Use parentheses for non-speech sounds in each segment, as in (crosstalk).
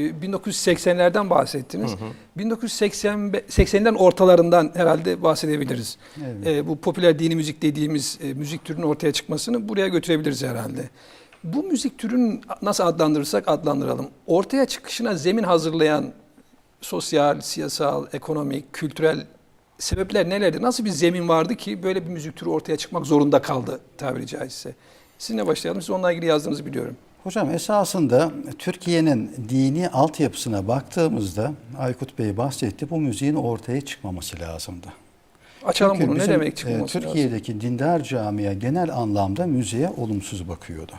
1980'lerden bahsettiniz. 1980'den ortalarından herhalde bahsedebiliriz. Evet. Ee, bu popüler dini müzik dediğimiz e, müzik türünün ortaya çıkmasını buraya götürebiliriz herhalde. Bu müzik türünün nasıl adlandırırsak adlandıralım. Ortaya çıkışına zemin hazırlayan sosyal, siyasal, ekonomik, kültürel sebepler nelerdi? Nasıl bir zemin vardı ki böyle bir müzik türü ortaya çıkmak zorunda kaldı tabiri caizse? Sizinle başlayalım. Siz onunla ilgili yazdığınızı biliyorum. Hocam esasında Türkiye'nin dini altyapısına baktığımızda Aykut Bey bahsetti bu müziğin ortaya çıkmaması lazımdı. Açalım Çünkü bunu. Ne demek e, çıkmaması lazım? Türkiye'deki dindar camia genel anlamda müziğe olumsuz bakıyordu.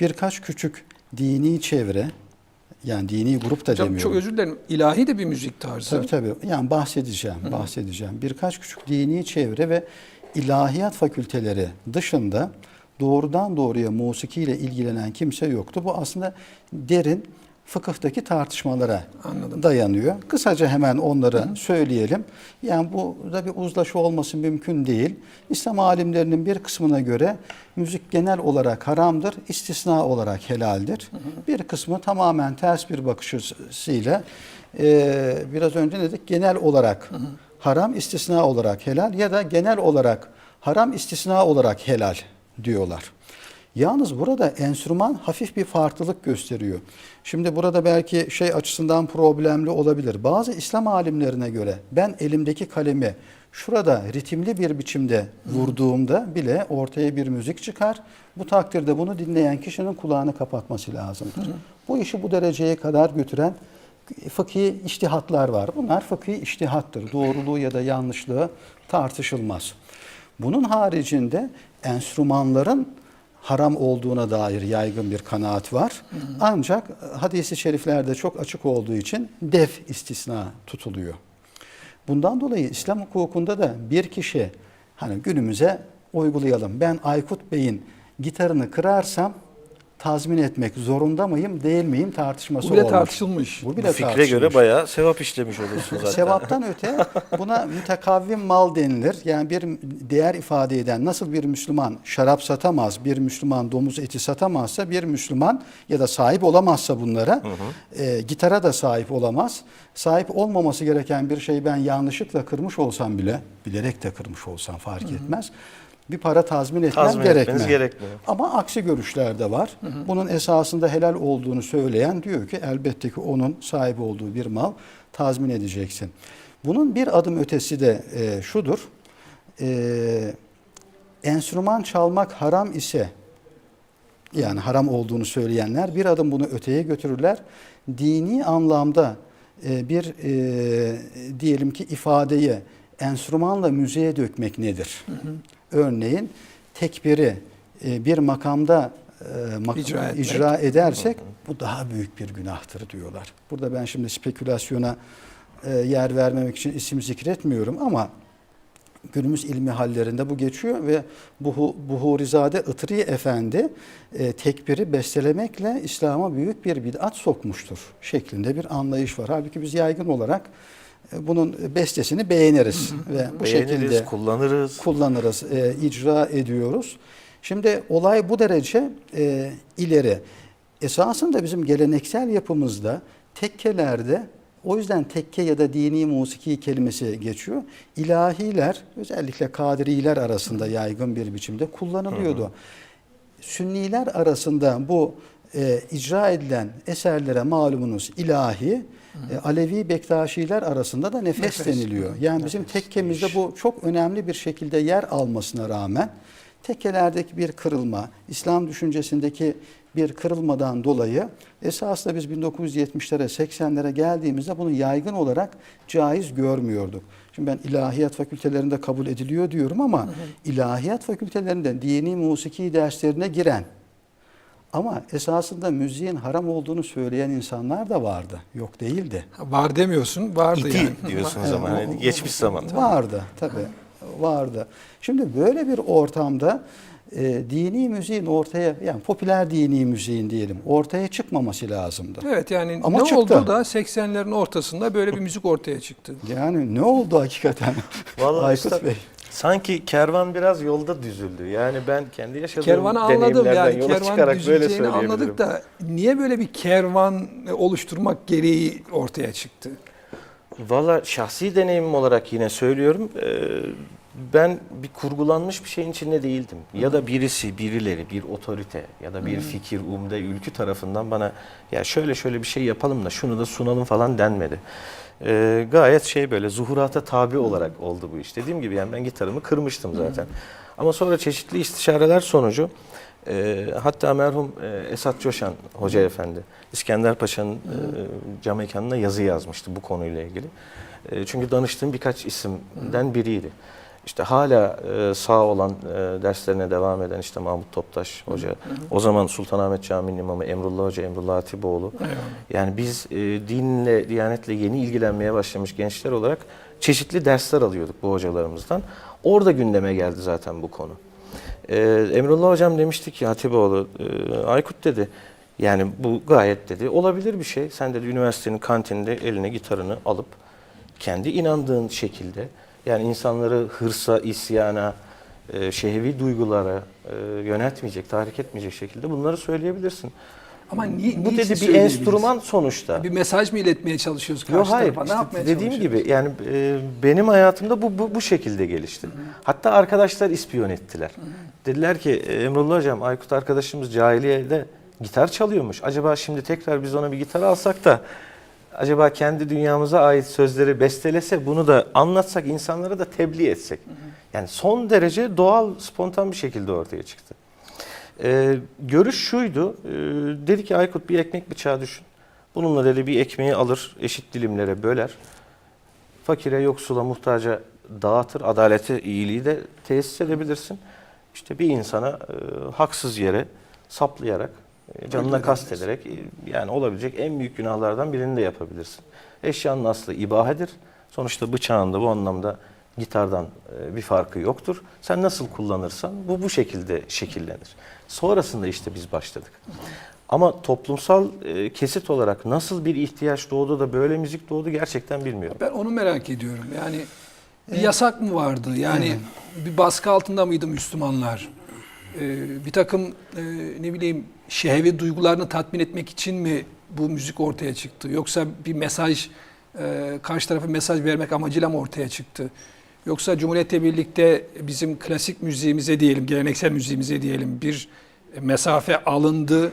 Birkaç küçük dini çevre yani dini grup da Hocam demiyorum. çok özür dilerim. İlahi de bir müzik tarzı. Tabii tabii. Yani bahsedeceğim, bahsedeceğim. Birkaç küçük dini çevre ve ilahiyat fakülteleri dışında doğrudan doğruya musikiyle ilgilenen kimse yoktu. Bu aslında derin fıkıhtaki tartışmalara Anladım. dayanıyor. Kısaca hemen onları söyleyelim. Yani burada bir uzlaşı olması mümkün değil. İslam alimlerinin bir kısmına göre müzik genel olarak haramdır, istisna olarak helaldir. Bir kısmı tamamen ters bir bakış açısıyla e, biraz önce ne dedik genel olarak haram, istisna olarak helal ya da genel olarak haram, istisna olarak helal diyorlar. Yalnız burada enstrüman hafif bir farklılık gösteriyor. Şimdi burada belki şey açısından problemli olabilir. Bazı İslam alimlerine göre ben elimdeki kalemi şurada ritimli bir biçimde vurduğumda bile ortaya bir müzik çıkar. Bu takdirde bunu dinleyen kişinin kulağını kapatması lazımdır. Bu işi bu dereceye kadar götüren fıkhi iştihatlar var. Bunlar fıkhi iştihattır. Doğruluğu ya da yanlışlığı tartışılmaz. Bunun haricinde enstrümanların haram olduğuna dair yaygın bir kanaat var. Ancak hadisi şeriflerde çok açık olduğu için def istisna tutuluyor. Bundan dolayı İslam hukukunda da bir kişi hani günümüze uygulayalım. Ben Aykut Bey'in gitarını kırarsam tazmin etmek zorunda mıyım değil miyim tartışması Bu bile olmuş. tartışılmış. Bu bile Bu fikre tartışılmış. göre bayağı sevap işlemiş olursun zaten. Sevaptan öte buna mütekavvim mal denilir. Yani bir değer ifade eden nasıl bir Müslüman şarap satamaz, bir Müslüman domuz eti satamazsa bir Müslüman ya da sahip olamazsa bunlara e, gitara da sahip olamaz. Sahip olmaması gereken bir şeyi ben yanlışlıkla kırmış olsam bile bilerek de kırmış olsam fark etmez. Bir para tazmin etmem Tazmin etmeniz gerekmiyor. Ama aksi görüşler de var. Bunun esasında helal olduğunu söyleyen diyor ki elbette ki onun sahip olduğu bir mal tazmin edeceksin. Bunun bir adım ötesi de e, şudur. E, enstrüman çalmak haram ise yani haram olduğunu söyleyenler bir adım bunu öteye götürürler. Dini anlamda e, bir e, diyelim ki ifadeyi enstrümanla müziğe dökmek nedir? Örneğin tekbiri e, bir makamda e, mak- İcra etmek. icra edersek bu daha büyük bir günahtır diyorlar. Burada ben şimdi spekülasyona e, yer vermemek için isim zikretmiyorum ama günümüz ilmi hallerinde bu geçiyor ve Buhu, Buhurizade Itri Efendi e, tekbiri bestelemekle İslam'a büyük bir bid'at sokmuştur şeklinde bir anlayış var. Halbuki biz yaygın olarak bunun bestesini beğeniriz ve bu Beğeniriz, şekilde kullanırız. kullanırız, e, icra ediyoruz. Şimdi olay bu derece e, ileri. Esasında bizim geleneksel yapımızda tekkelerde o yüzden tekke ya da dini musiki kelimesi geçiyor. İlahiler özellikle kadiriler arasında yaygın bir biçimde kullanılıyordu. Sünniler arasında bu e, icra edilen eserlere malumunuz ilahi, e, Alevi Bektaşiler arasında da nefes, Nefes. deniliyor. Yani bizim tekkemizde bu çok önemli bir şekilde yer almasına rağmen tekkelerdeki bir kırılma, İslam düşüncesindeki bir kırılmadan dolayı esasında biz 1970'lere 80'lere geldiğimizde bunu yaygın olarak caiz görmüyorduk. Şimdi ben ilahiyat fakültelerinde kabul ediliyor diyorum ama ilahiyat fakültelerinde dini musiki derslerine giren ama esasında müziğin haram olduğunu söyleyen insanlar da vardı. Yok değildi. Var demiyorsun, vardı İdi yani. (laughs) ama o- hani geçmiş zaman. Vardı tabii. Vardı. Şimdi böyle bir ortamda e, dini müziğin ortaya yani popüler dini müziğin diyelim ortaya çıkmaması lazımdı. Evet yani Ama ne çıktı. oldu da 80'lerin ortasında böyle bir müzik ortaya çıktı. Yani ne oldu hakikaten? Vallahi (laughs) Aykut Bey. Sanki kervan biraz yolda düzüldü. Yani ben kendi yaşadığım Kervanı anladım yani yola kervan çıkarak böyle söyleyebilirim. anladık da niye böyle bir kervan oluşturmak gereği ortaya çıktı? Valla şahsi deneyimim olarak yine söylüyorum. Ee, ben bir kurgulanmış bir şeyin içinde değildim. Ya da birisi, birileri, bir otorite ya da bir fikir, umde, ülkü tarafından bana ya şöyle şöyle bir şey yapalım da şunu da sunalım falan denmedi. Ee, gayet şey böyle zuhurata tabi olarak oldu bu iş. Dediğim gibi yani ben gitarımı kırmıştım zaten. Ama sonra çeşitli istişareler sonucu e, hatta merhum e, Esat Coşan Hoca Efendi İskender Paşa'nın e, cam mekanına yazı yazmıştı bu konuyla ilgili. E, çünkü danıştığım birkaç isimden biriydi. İşte hala e, sağ olan e, derslerine devam eden işte Mahmut Toptaş Hoca, o zaman Sultanahmet Camii'nin imamı Emrullah Hoca, Emrullah Hatipoğlu. Yani biz e, dinle, diyanetle yeni ilgilenmeye başlamış gençler olarak çeşitli dersler alıyorduk bu hocalarımızdan. Orada gündeme geldi zaten bu konu. Ee, Emrullah Hocam demişti ki Hatipoğlu, e, Aykut dedi, yani bu gayet dedi olabilir bir şey. Sen dedi üniversitenin kantininde eline gitarını alıp kendi inandığın şekilde yani insanları hırsa, isyana, e, şehvi duygulara e, yöneltmeyecek, tahrik etmeyecek şekilde bunları söyleyebilirsin. Ama niye, Bu dedi bir enstrüman sonuçta. Bir mesaj mı iletmeye çalışıyoruz karşı Yok hayır. tarafa? Ne işte yapmaya dediğim gibi yani e, benim hayatımda bu, bu bu şekilde gelişti. Hatta arkadaşlar ispiyon ettiler. Dediler ki e, Emrullah hocam Aykut arkadaşımız cahiliyede gitar çalıyormuş. Acaba şimdi tekrar biz ona bir gitar alsak da acaba kendi dünyamıza ait sözleri bestelese bunu da anlatsak insanlara da tebliğ etsek. Yani son derece doğal, spontan bir şekilde ortaya çıktı. Ee, görüş şuydu. Ee, dedi ki Aykut bir ekmek bıçağı düşün. Bununla dedi bir ekmeği alır, eşit dilimlere böler. Fakire, yoksula, muhtaca dağıtır. Adaleti, iyiliği de tesis edebilirsin. İşte bir insana e, haksız yere saplayarak, e, canına kastederek e, yani olabilecek en büyük günahlardan birini de yapabilirsin. Eşyanın aslı ibahedir. Sonuçta bıçağın da bu anlamda gitardan e, bir farkı yoktur. Sen nasıl kullanırsan bu bu şekilde şekillenir. Sonrasında işte biz başladık. Ama toplumsal e, kesit olarak nasıl bir ihtiyaç doğdu da böyle müzik doğdu gerçekten bilmiyorum. Ben onu merak ediyorum. Yani bir yasak mı vardı? Yani bir baskı altında mıydı Müslümanlar? Ee, bir takım e, ne bileyim şehvi duygularını tatmin etmek için mi bu müzik ortaya çıktı? Yoksa bir mesaj e, karşı tarafa mesaj vermek amacıyla mı ortaya çıktı? Yoksa Cumhuriyet'le birlikte bizim klasik müziğimize diyelim, geleneksel müziğimize diyelim bir mesafe alındı.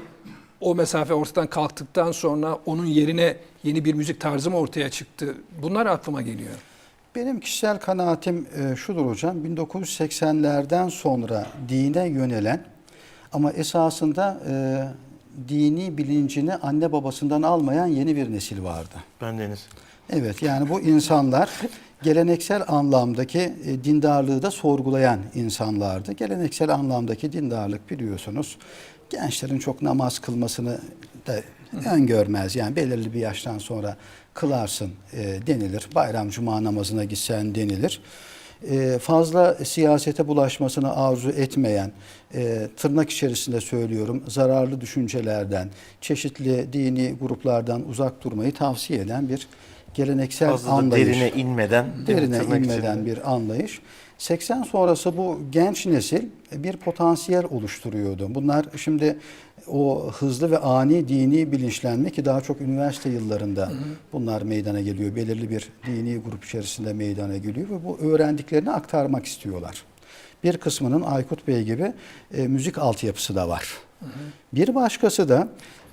O mesafe ortadan kalktıktan sonra onun yerine yeni bir müzik tarzı mı ortaya çıktı? Bunlar aklıma geliyor. Benim kişisel kanaatim e, şudur hocam. 1980'lerden sonra dine yönelen ama esasında e, dini bilincini anne babasından almayan yeni bir nesil vardı. Ben Deniz. Evet yani bu insanlar geleneksel anlamdaki e, dindarlığı da sorgulayan insanlardı. Geleneksel anlamdaki dindarlık biliyorsunuz gençlerin çok namaz kılmasını da öngörmez. Yani belirli bir yaştan sonra kılarsın e, denilir. Bayram cuma namazına gitsen denilir. E, fazla siyasete bulaşmasını arzu etmeyen, e, tırnak içerisinde söylüyorum, zararlı düşüncelerden, çeşitli dini gruplardan uzak durmayı tavsiye eden bir geleneksel Fazla anlayış. derine inmeden? Derine inmeden içinde. bir anlayış. 80 sonrası bu genç nesil bir potansiyel oluşturuyordu. Bunlar şimdi o hızlı ve ani dini bilinçlenme ki daha çok üniversite yıllarında bunlar meydana geliyor. Belirli bir dini grup içerisinde meydana geliyor ve bu öğrendiklerini aktarmak istiyorlar. Bir kısmının Aykut Bey gibi e, müzik altyapısı da var. Bir başkası da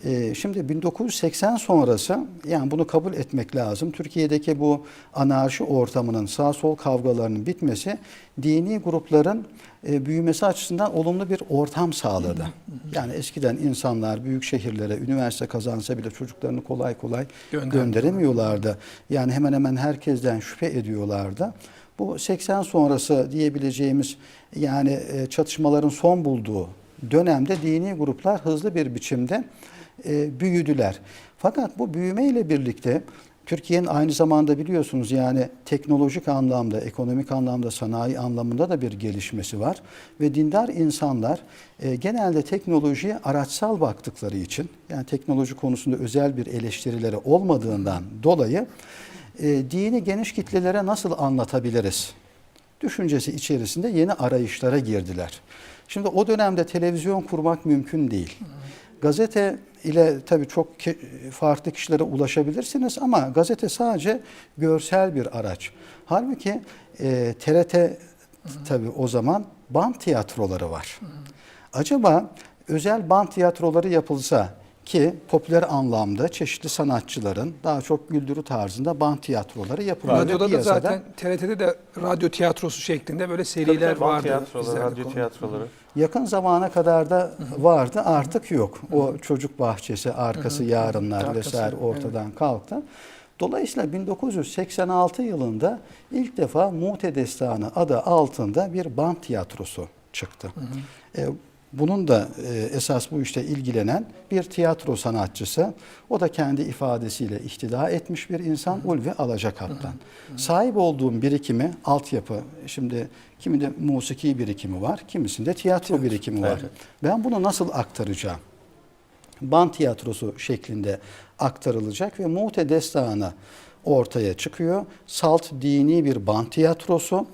e, şimdi 1980 sonrası yani bunu kabul etmek lazım. Türkiye'deki bu anarşi ortamının sağ sol kavgalarının bitmesi dini grupların e, büyümesi açısından olumlu bir ortam sağladı. Yani eskiden insanlar büyük şehirlere üniversite kazansa bile çocuklarını kolay kolay gönderemiyorlardı. Yani hemen hemen herkesten şüphe ediyorlardı. Bu 80 sonrası diyebileceğimiz yani e, çatışmaların son bulduğu dönemde dini gruplar hızlı bir biçimde e, büyüdüler. Fakat bu büyümeyle birlikte Türkiye'nin aynı zamanda biliyorsunuz yani teknolojik anlamda, ekonomik anlamda, sanayi anlamında da bir gelişmesi var. Ve dindar insanlar e, genelde teknolojiye araçsal baktıkları için, yani teknoloji konusunda özel bir eleştirileri olmadığından dolayı e, dini geniş kitlelere nasıl anlatabiliriz düşüncesi içerisinde yeni arayışlara girdiler. Şimdi o dönemde televizyon kurmak mümkün değil. Gazete ile tabii çok farklı kişilere ulaşabilirsiniz ama gazete sadece görsel bir araç. Halbuki e, TRT tabii o zaman band tiyatroları var. Acaba özel band tiyatroları yapılsa ki popüler anlamda çeşitli sanatçıların daha çok güldürü tarzında band tiyatroları yapılıyor. Radyoda da zaten TRT'de de radyo tiyatrosu şeklinde böyle seriler Tabii, band vardı. tiyatroları, Bizlerde radyo konu- tiyatroları. Yakın zamana kadar da vardı artık yok. O çocuk bahçesi arkası yarınlar Arkası, vesaire ortadan kalktı. Dolayısıyla 1986 yılında ilk defa Mute Destanı adı altında bir band tiyatrosu çıktı. E, bunun da e, esas bu işte ilgilenen bir tiyatro sanatçısı. O da kendi ifadesiyle ihtida etmiş bir insan Ulvi Alacakaptan. Sahip olduğum birikimi, altyapı, şimdi kiminde musiki birikimi var, kimisinde tiyatro birikimi var. Ben bunu nasıl aktaracağım? Band tiyatrosu şeklinde aktarılacak ve Mute Destanı ortaya çıkıyor. Salt dini bir band tiyatrosu.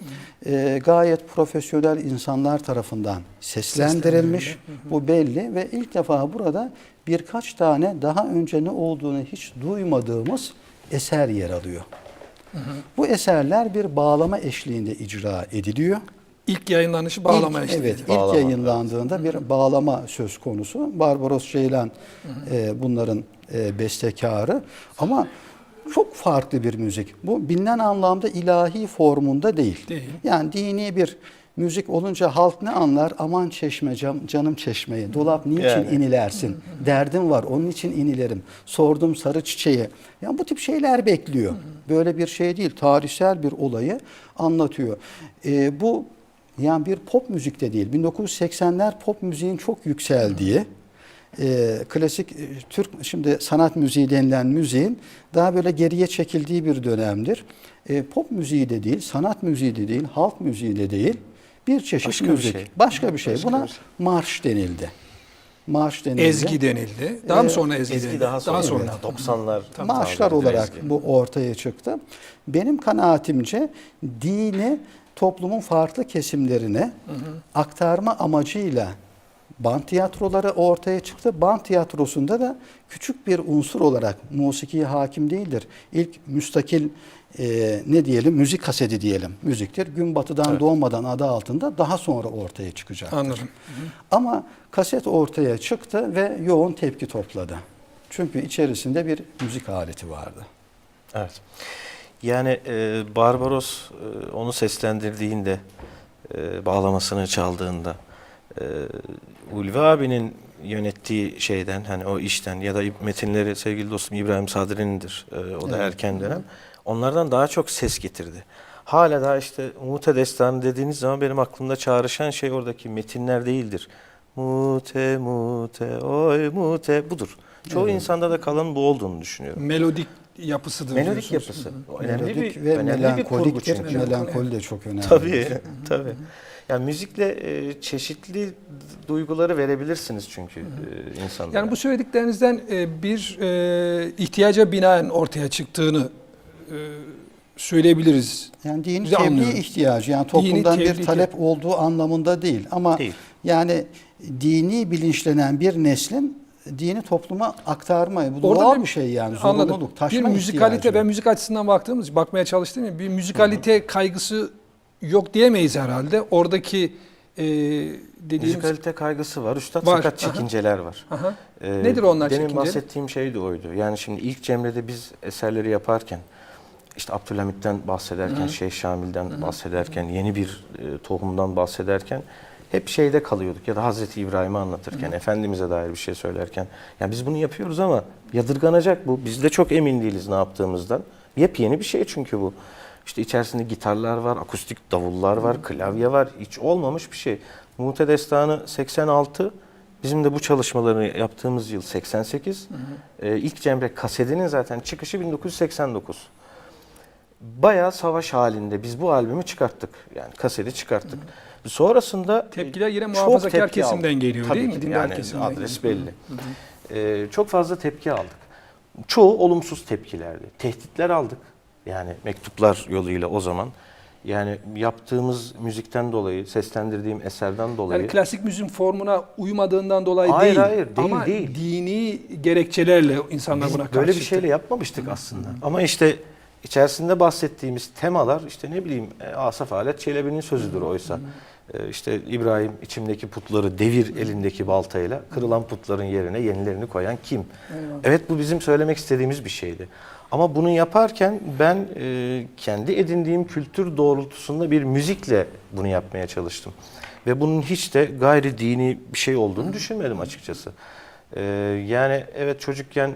Ee, gayet profesyonel insanlar tarafından seslendirilmiş. Bu belli ve ilk defa burada birkaç tane daha önce ne olduğunu hiç duymadığımız eser yer alıyor. Bu eserler bir bağlama eşliğinde icra ediliyor. İlk yayınlanışı bağlama İlk- işte. Evet, ilk Bağlama, yayınlandığında bir bağlama söz konusu. Barbaros Ceylan e, bunların e, bestekarı ama çok farklı bir müzik. Bu bilinen anlamda ilahi formunda değil. Değil. Yani dini bir müzik olunca halk ne anlar? Aman çeşme cam- canım çeşmeyi. Dolap niçin Yani. inilersin? Derdim var onun için inilerim. Sordum sarı çiçeği. Yani bu tip şeyler bekliyor. Böyle bir şey değil. Tarihsel bir olayı anlatıyor. E, bu yani bir pop müzikte değil. 1980'ler pop müziğin çok yükseldiği, e, klasik e, Türk şimdi sanat müziği denilen müziğin daha böyle geriye çekildiği bir dönemdir. E, pop müziği de değil, sanat müziği de değil, halk müziği de değil. Bir çeşit Başka bir müzik. şey. Başka bir şey. Başka Buna bir şey. marş denildi. Marş denildi. Ezgi denildi. Daha mı Ee, sonra ezgi, Ezgi denildi? daha sonra. sonra. 90'lar. Marşlar tarzında olarak ezgi. bu ortaya çıktı. Benim kanaatimce dini toplumun farklı kesimlerine aktarma amacıyla band tiyatroları ortaya çıktı. Band tiyatrosunda da küçük bir unsur olarak musikiye hakim değildir. İlk müstakil e, ne diyelim müzik kaseti diyelim müziktir. Gün batıdan Evet. doğmadan adı altında daha sonra ortaya çıkacak. Anladım. Ama kaset ortaya çıktı ve yoğun tepki topladı. Çünkü içerisinde bir müzik aleti vardı. Evet. Yani e, Barbaros e, onu seslendirdiğinde, e, bağlamasını çaldığında, e, Ulvi abinin yönettiği şeyden, hani o işten ya da metinleri sevgili dostum İbrahim Sadri'nindir. E, o da Evet. erken dönem. Onlardan daha çok ses getirdi. Hala daha işte Mute Destanı dediğiniz zaman benim aklımda çağrışan şey oradaki metinler değildir. Mute, mute, oy mute budur. Çoğu Evet. insanda da kalan bu olduğunu düşünüyorum. Melodik yapısıdır Melodik yapısı. O önemli Melodik bir, ve önemli bir kurgu çünkü. Melankoli de çok önemli. Tabii, tabii. Yani müzikle e, çeşitli duyguları verebilirsiniz çünkü e, insanlara. Yani bu söylediklerinizden e, bir e, ihtiyaca binaen ortaya çıktığını e, söyleyebiliriz. Yani dini Bize tebliğ anlıyorum. ihtiyacı yani toplumdan bir tebliğ- talep olduğu anlamında değil ama Değil. yani dini bilinçlenen bir neslin dini topluma aktarmayı bu Orada doğal bir- bir şey yani Anladım. zorunluluk, Bir müzikalite, ihtiyacı. ben müzik açısından baktığımız, bakmaya çalıştım ya, bir müzikalite kaygısı yok diyemeyiz herhalde. Oradaki e, dediğimiz... Müzikalite kaygısı var. Üstad Var, fakat aha. çekinceler var. Aha. Ee, Nedir onlar Demin çekinceleri? bahsettiğim şey de oydu. Yani şimdi ilk Cemre'de biz eserleri yaparken işte Abdülhamit'ten bahsederken, Şeyh Şamil'den bahsederken, yeni bir e, tohumdan bahsederken hep şeyde kalıyorduk ya da Hazreti İbrahim'i anlatırken, Efendimiz'e dair bir şey söylerken. Yani biz bunu yapıyoruz ama yadırganacak bu. Biz de çok emin değiliz ne yaptığımızdan. Yepyeni bir şey çünkü bu. İşte içerisinde gitarlar var, akustik davullar var, klavye var. Hiç olmamış bir şey. Mute Destanı 86, bizim de bu çalışmaları yaptığımız yıl 88. Ee, ilk Cemre kasetinin zaten çıkışı 1989. Bayağı savaş halinde biz bu albümü çıkarttık. Yani kaseti çıkarttık. Sonrasında Tepkiler yine muhafazakar tepki kesimden aldık. geliyor Tabii değil mi? Dindar Yani kesimden adres geliyor. belli. Ee, çok fazla tepki aldık. Çoğu olumsuz tepkilerdi. Tehditler aldık. Yani mektuplar yoluyla o zaman. Yani yaptığımız müzikten dolayı, seslendirdiğim eserden dolayı Yani klasik müziğin formuna uymadığından dolayı Hayır, değil. hayır, değil, Ama değil. dini gerekçelerle insanlar Biz buna karşı böyle bir şeyle yapmamıştık aslında. Ama işte içerisinde bahsettiğimiz temalar işte ne bileyim e, Asaf Alet Çelebi'nin sözüdür oysa. E, işte İbrahim içimdeki putları devir elindeki baltayla kırılan putların yerine yenilerini koyan kim? Eyvallah. Evet bu bizim söylemek istediğimiz bir şeydi. Ama bunu yaparken ben e, kendi edindiğim kültür doğrultusunda bir müzikle bunu yapmaya çalıştım. Ve bunun hiç de gayri dini bir şey olduğunu düşünmedim açıkçası. E, yani evet çocukken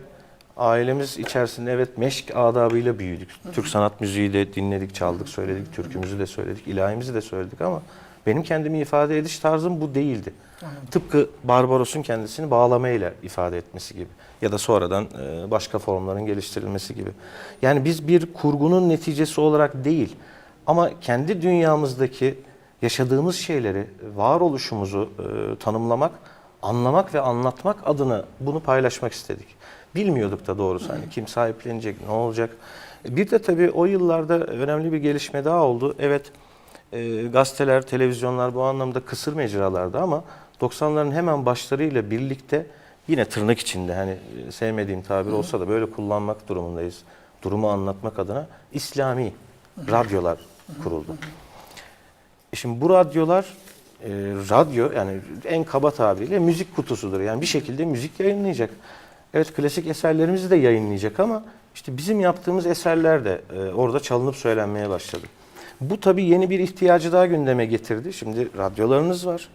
ailemiz içerisinde evet meşk adabıyla büyüdük. Türk sanat müziği de dinledik, çaldık, söyledik, türkümüzü de söyledik, ilahimizi de söyledik ama benim kendimi ifade ediş tarzım bu değildi. Tıpkı Barbaros'un kendisini bağlamayla ifade etmesi gibi ya da sonradan e, başka formların geliştirilmesi gibi. Yani biz bir kurgunun neticesi olarak değil ama kendi dünyamızdaki yaşadığımız şeyleri, varoluşumuzu e, tanımlamak, anlamak ve anlatmak adına bunu paylaşmak istedik. Bilmiyorduk da doğrusu hani kim sahiplenecek, ne olacak. Bir de tabii o yıllarda önemli bir gelişme daha oldu. Evet e, gazeteler, televizyonlar bu anlamda kısır mecralardı ama 90'ların hemen başlarıyla birlikte yine tırnak içinde hani e, sevmediğim tabir olsa da böyle kullanmak durumundayız. Durumu anlatmak adına İslami radyolar kuruldu. E Şimdi bu radyolar e, radyo yani en kaba tabiriyle müzik kutusudur. Yani bir şekilde müzik yayınlayacak. Evet klasik eserlerimizi de yayınlayacak ama işte bizim yaptığımız eserler de e, orada çalınıp söylenmeye başladı. Bu tabii yeni bir ihtiyacı daha gündeme getirdi. Şimdi radyolarınız var.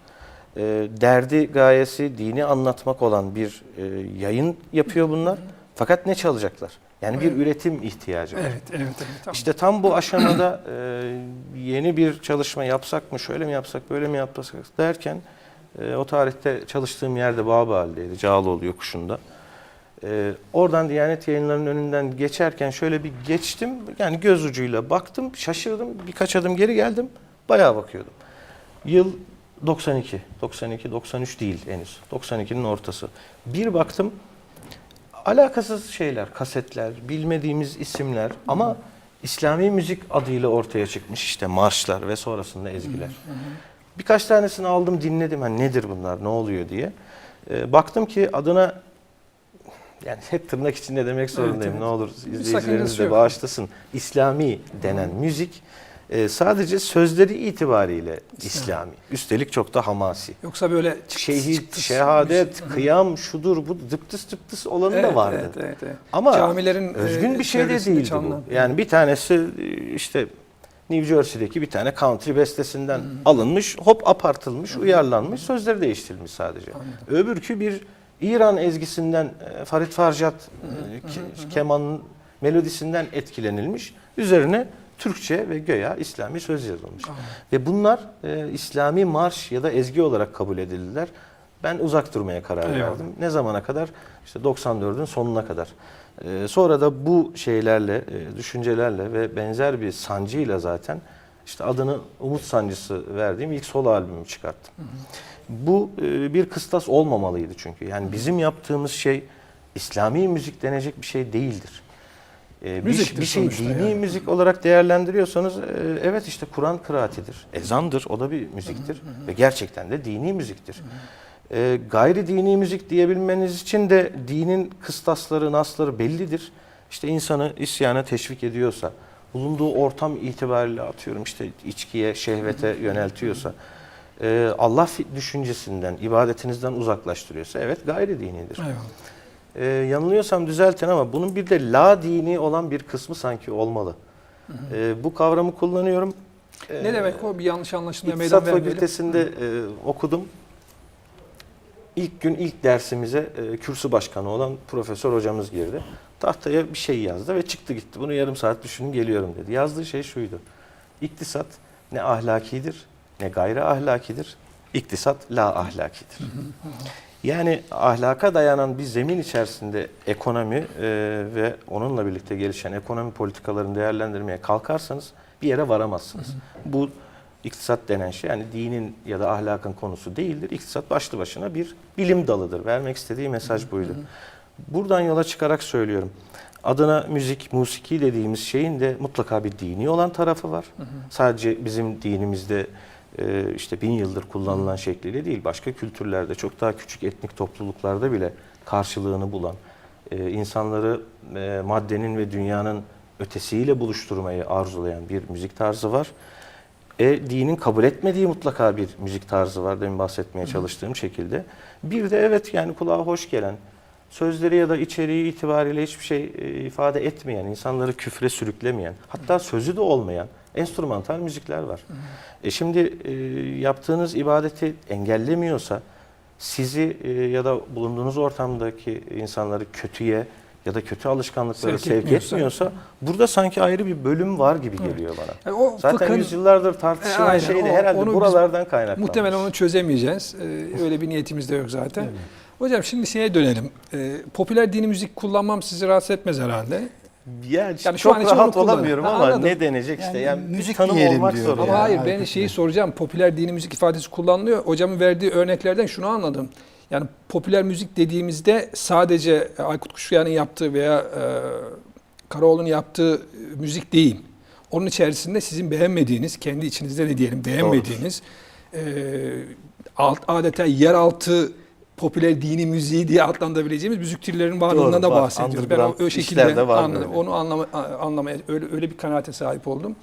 E, derdi gayesi dini anlatmak olan bir e, yayın yapıyor bunlar. Fakat ne çalacaklar? Yani bir üretim ihtiyacı var. Evet, evet, evet. Tamam. İşte tam bu aşamada e, yeni bir çalışma yapsak mı, şöyle mi yapsak, böyle mi yapsak derken e, o tarihte çalıştığım yerde Bağbali'deydi, Cağaloğlu yokuşunda. E, oradan Diyanet Yayınları'nın önünden geçerken şöyle bir geçtim, yani göz ucuyla baktım, şaşırdım, birkaç adım geri geldim, bayağı bakıyordum. Yıl 92, 92, 93 değil henüz, 92'nin ortası. Bir baktım, alakasız şeyler, kasetler, bilmediğimiz isimler ama İslami müzik adıyla ortaya çıkmış işte marşlar ve sonrasında ezgiler. Birkaç tanesini aldım dinledim hani nedir bunlar ne oluyor diye. Ee, baktım ki adına yani hep tırnak içinde demek zorundayım evet. ne olur izleyicilerimiz de bağışlasın. İslami denen müzik e, sadece sözleri itibariyle İslami. Üstelik çok da hamasi. Yoksa böyle çıktıs Şehit, çıktıs şehadet, şey. kıyam, şudur, bu dıptıs tıptıs olanı Evet, da vardı. Evet, evet, evet. Ama Camilerin özgün e, bir şey de değildi çalınan. bu. Yani bir tanesi e, işte New Jersey'deki bir tane country bestesinden alınmış, hop apartılmış, uyarlanmış, sözleri değiştirilmiş sadece. Öbürkü bir İran ezgisinden e, Farid Farjat e, ke- kemanın melodisinden etkilenilmiş. Üzerine Türkçe ve göya İslami söz yazılmış. Ve bunlar e, İslami marş ya da ezgi olarak kabul edildiler. Ben uzak durmaya karar Eyvallah. verdim. Ne zamana kadar? İşte 94'ün sonuna kadar. Ee, sonra da bu şeylerle, e, düşüncelerle ve benzer bir sancıyla zaten işte adını Umut Sancısı verdiğim ilk solo albümümü çıkarttım. Bu e, bir kıstas olmamalıydı çünkü. Yani bizim yaptığımız şey İslami müzik denecek bir şey değildir. Ee, bir, bir şey dini yani. müzik olarak değerlendiriyorsanız e, evet işte Kur'an kıraatidir, ezandır, o da bir müziktir ve gerçekten de dini müziktir. E, gayri dini müzik diyebilmeniz için de dinin kıstasları, nasları bellidir. İşte insanı isyana teşvik ediyorsa, bulunduğu ortam itibariyle atıyorum işte içkiye, şehvete yöneltiyorsa, e, Allah düşüncesinden, ibadetinizden uzaklaştırıyorsa evet gayri dinidir. Eyvallah. Ee, yanılıyorsam düzeltin ama bunun bir de la dini olan bir kısmı sanki olmalı. Ee, bu kavramı kullanıyorum. Ne demek o? Bir yanlış anlaşılmaya meydan İktisat vermeyelim. Fakültesinde e, okudum. İlk gün ilk dersimize e, kürsü başkanı olan profesör hocamız girdi. Tahtaya bir şey yazdı ve çıktı gitti. Bunu yarım saat düşünün geliyorum dedi. Yazdığı şey şuydu. İktisat ne ahlakidir ne gayri ahlakidir. İktisat la ahlakidir. Yani ahlaka dayanan bir zemin içerisinde ekonomi e, ve onunla birlikte gelişen ekonomi politikalarını değerlendirmeye kalkarsanız bir yere varamazsınız. Bu iktisat denen şey yani dinin ya da ahlakın konusu değildir. İktisat başlı başına bir bilim dalıdır. Vermek istediği mesaj buydu. Buradan yola çıkarak söylüyorum. adına müzik, musiki dediğimiz şeyin de mutlaka bir dini olan tarafı var. Sadece bizim dinimizde işte bin yıldır kullanılan şekliyle değil, başka kültürlerde çok daha küçük etnik topluluklarda bile karşılığını bulan, e, insanları e, maddenin ve dünyanın ötesiyle buluşturmayı arzulayan bir müzik tarzı var. E, dinin kabul etmediği mutlaka bir müzik tarzı var demin bahsetmeye çalıştığım şekilde. Bir de evet yani kulağa hoş gelen, sözleri ya da içeriği itibariyle hiçbir şey e, ifade etmeyen, insanları küfre sürüklemeyen, hatta sözü de olmayan enstrümantal müzikler var. E şimdi e, yaptığınız ibadeti engellemiyorsa, sizi e, ya da bulunduğunuz ortamdaki insanları kötüye ya da kötü alışkanlıklara Sevk sevk, etmiyorsa. etmiyorsa burada sanki ayrı bir bölüm var gibi geliyor bana. Yani o Zaten fıkhın- yüzyıllardır tartışılan E, aynen, şey de herhalde onu buralardan kaynaklanmış. Muhtemelen onu çözemeyeceğiz. Ee, öyle bir niyetimiz de yok zaten. Hocam şimdi şeye dönelim. Ee, popüler dini müzik kullanmam sizi rahatsız etmez herhalde. Yani, Yani şu çok an için rahat olamıyorum ama anladım. ne denecek işte Yani yani, müzik tanım diyelim olmak diyor zorunda. Ama Ya, hayır ben şeyi soracağım. Popüler dini müzik ifadesi kullanılıyor. Hocamın verdiği örneklerden şunu anladım. Yani popüler müzik dediğimizde sadece Aykut Kuşkuyan'ın yaptığı veya e, Karaoğlu'nun yaptığı e, müzik değil. Onun içerisinde sizin beğenmediğiniz, kendi içinizde ne diyelim beğenmediğiniz e, alt, adeta yeraltı popüler dini müziği diye adlandırabileceğimiz müzik türlerinin varlığından Doğru, da bahsediyoruz. Ben o, o şekilde anladım. Onu anlama, anlamaya öyle öyle bir kanaate sahip oldum.